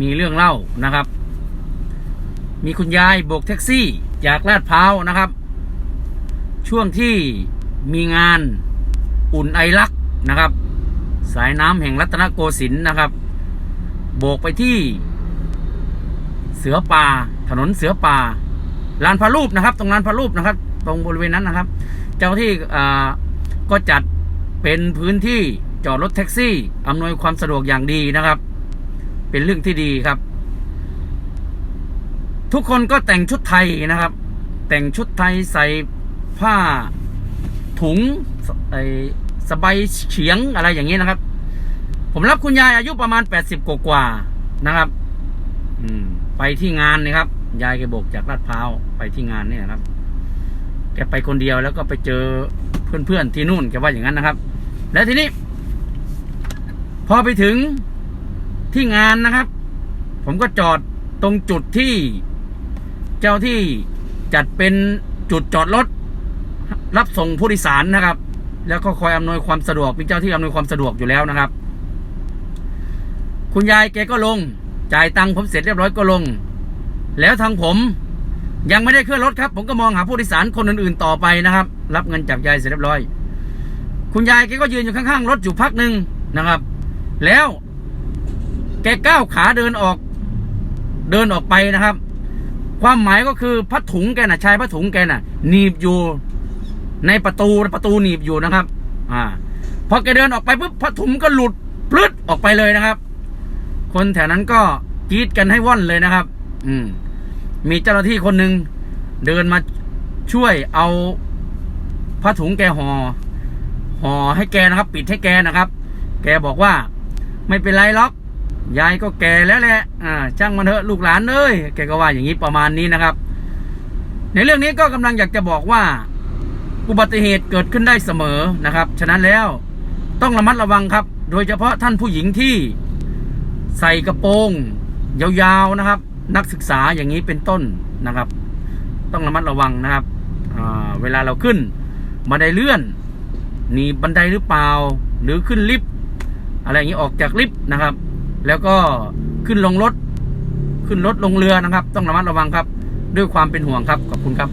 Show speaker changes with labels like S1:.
S1: มีเรื่องเล่านะครับ มีคุณยายโบกแท็กซี่จากลาดพร้าวนะครับ ช่วงที่มีงานอุ่นไอรักนะครับ สายน้ำแห่งรัตนโกสินทร์นะครับ โบกไปที่ เสือป่าถนนเสือป่าลานพระรูปนะครับ ตรงลานพระรูปนะครับ ตรงบริเวณนั้นนะครับ เจ้าที่อ่าก็จัดเป็นพื้นที่จอดรถแท็กซี่อำนวยความสะดวกอย่างดีนะครับ เป็นเรื่องที่ดีครับ ทุกคนก็แต่งชุดไทยนะครับ แต่งชุดไทยใส่ผ้าถุงไอสบายเฉียงอะไรอย่างนี้นะครับ ผมรับคุณยายอายุประมาณแปดสิบกว่าๆนะครับ อืม ไปที่งานนี่ครับ ยายแกโบกจากลาดพร้าวไปที่งานเนี่ยครับ แกไปคนเดียวแล้วก็ไปเจอเพื่อนๆที่นู่นแกว่าอย่างนั้นนะครับ แล้วทีนี้ พอไปถึง ที่งานนะครับ ผมก็จอดตรงจุดที่เจ้าที่จัดเป็นจุดจอดรถรับส่งผู้โดยสารนะครับ แล้วก็คอยอำนวยความสะดวกมีเจ้าที่อำนวยความสะดวกอยู่แล้วนะครับ คุณยายแกก็ลง จ่ายตังค์ผมเสร็จเรียบร้อยก็ลง แล้วทางผมยังไม่ได้ขึ้นรถครับ ผมก็มองหาผู้โดยสารคนอื่นๆต่อไปนะครับ รับเงินจากยายเสร็จเรียบร้อย คุณยายแกก็ยืนอยู่ข้างๆรถอยู่พักหนึ่งนะครับ แล้ว แกก้าวขาเดินออก เดินออกไปนะครับ ความหมายก็คือผ้าถุงแกน่ะชายผ้าถุงแกน่ะหนีบอยู่ในประตูประตูหนีบอยู่นะครับ อ่าพอแกเดินออกไปปุ๊บผ้าถุงก็หลุดพลึดออกไปเลยนะครับ คนแถวนั้นก็กรีดกันให้ว่อนเลยนะครับ อืม มีเจ้าหน้าที่คนหนึ่งเดินมาช่วยเอาผ้าถุงแกหอ่อห่อให้แกนะครับ ปิดให้แกนะครับ แกบอกว่า ไม่เป็นไรหรอก ยายก็แก่แล้วแหละอ่าช่างมันเถอะลูกหลานเอ้ยแกก็ว่าอย่างนี้ประมาณนี้นะครับ ในเรื่องนี้ก็กำลังอยากจะบอกว่าอุบัติเหตุเกิดขึ้นได้เสมอนะครับ ฉะนั้นแล้วต้องระมัดระวังครับ โดยเฉพาะท่านผู้หญิงที่ใส่กระโปรง ยาวๆนะครับ นักศึกษาอย่างนี้เป็นต้นนะครับ ต้องระมัดระวังนะครับเวลาเราขึ้นบันไดเลื่อนหนีบันไดหรือเปล่า หรือขึ้นลิฟต์อะไรอย่างนี้ออกจากลิฟต์นะครับ แล้วก็ขึ้นลงรถ ขึ้นรถลงเรือนะครับ ต้องระมัดระวังครับ ด้วยความเป็นห่วงครับ ขอบคุณครับ